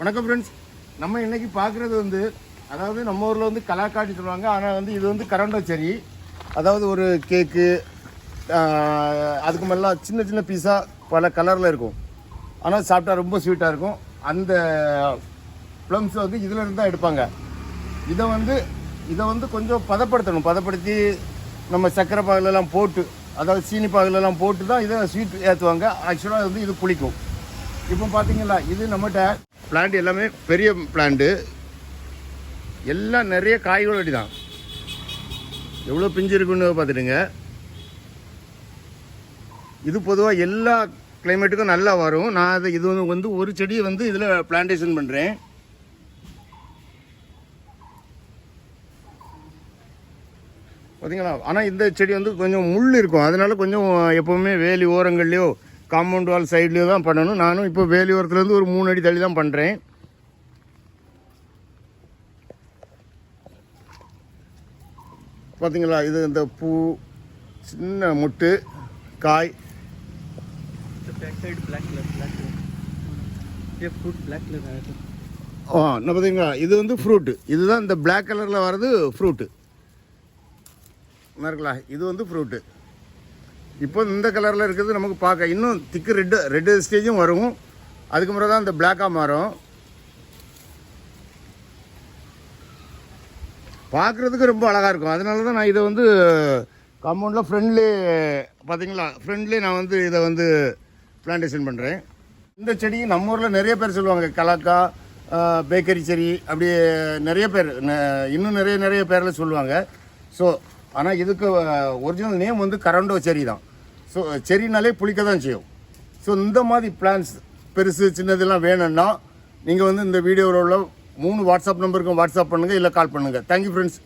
வணக்கம் ஃப்ரெண்ட்ஸ் நம்ம இன்றைக்கி பார்க்குறது வந்து அதாவது நம்ம ஊரில் வந்து கலாக்காட்டி சொல்லுவாங்க. ஆனால் வந்து இது வந்து கரண்டோ சரி அதாவது ஒரு கேக்கு அதுக்கு மேலாம் சின்ன சின்ன பீஸாக பல கலரில் இருக்கும். ஆனால் சாப்பிட்டா ரொம்ப ஸ்வீட்டாக இருக்கும். அந்த ப்ளம்ஸ் வந்து இதில் தான் எடுப்பாங்க. இதை வந்து இதை வந்து கொஞ்சம் பதப்படுத்தணும். பதப்படுத்தி நம்ம சர்க்கரை பாகுலெல்லாம் போட்டு அதாவது சீனி பாகுலெல்லாம் போட்டு தான் இதை ஸ்வீட் ஏற்றுவாங்க ஆக்சுவலாக வந்து இது புளிக்கும். இப்போ பார்த்தீங்களா இது நம்மகிட்ட பிளான்ட் எல்லாமே பெரிய பிளான்ட்டு எல்லாம் நிறைய காய்கள் அடி தான் எவ்வளோ பிஞ்சு இருக்குன்னு பார்த்துடுங்க இது பொதுவாக எல்லா கிளைமேட்டுக்கும் நல்லா வரும். நான் அதை இது வந்து வந்து ஒரு செடியை வந்து இதில் பிளான்டேஷன் பண்ணுறேன் பார்த்தீங்களா ஆனால் இந்த செடி வந்து கொஞ்சம் முள் இருக்கும். அதனால கொஞ்சம் எப்போவுமே வேலி ஓரங்கள்லையோ காம்பவுண்ட் வால் சைட்லேயே தான் பண்ணணும். நானும் இப்போ வேலியோரத்துலேருந்து ஒரு மூணு அடி தள்ளி தான் பண்ணுறேன் பார்த்திங்களா இது இந்த பூ சின்ன முட்டு காய். ஆ என்ன பார்த்தீங்களா இது வந்து ஃப்ரூட்டு இதுதான் இந்த பிளாக் கலரில் வர்றது ஃப்ரூட்டு இருக்குல்ல இது வந்து ஃப்ரூட்டு இப்போ இந்த கலரில் இருக்கிறது நமக்கு பார்க்க இன்னும் திக்கு ரெட்டு ரெட்டு ஸ்டேஜும் வரும். அதுக்கு முறை தான் இந்த பிளாக்காக மாறும். பார்க்குறதுக்கு ரொம்ப அழகாக இருக்கும். அதனால தான் நான் இதை வந்து காம்பவுண்டில் ஃப்ரெண்ட்லி பார்த்தீங்களா? ஃப்ரெண்ட்லி நான் வந்து இதை வந்து பிளான்டேஷன் பண்ணுறேன் இந்த செடி நம்ம ஊரில் நிறைய பேர் சொல்லுவாங்க கலாக்கா பேக்கரி செடி அப்படி நிறைய பேர் இன்னும் நிறைய நிறைய பேரில் சொல்லுவாங்க. ஸோ ஆனால் இதுக்கு ஒரிஜினல் நேம் வந்து கரண்டோ செரி தான். ஸோ செரினாலே புளிக்க தான் செய்யும். ஸோ இந்த மாதிரி பிளான்ஸ் பெருசு சின்னதெல்லாம் வேணும்னா நீங்கள் வந்து இந்த வீடியோவில் உள்ள மூணு வாட்ஸ்அப் நம்பருக்கும் வாட்ஸ்அப் பண்ணுங்கள் இல்லை கால் பண்ணுங்கள் தேங்க்யூ ஃப்ரெண்ட்ஸ்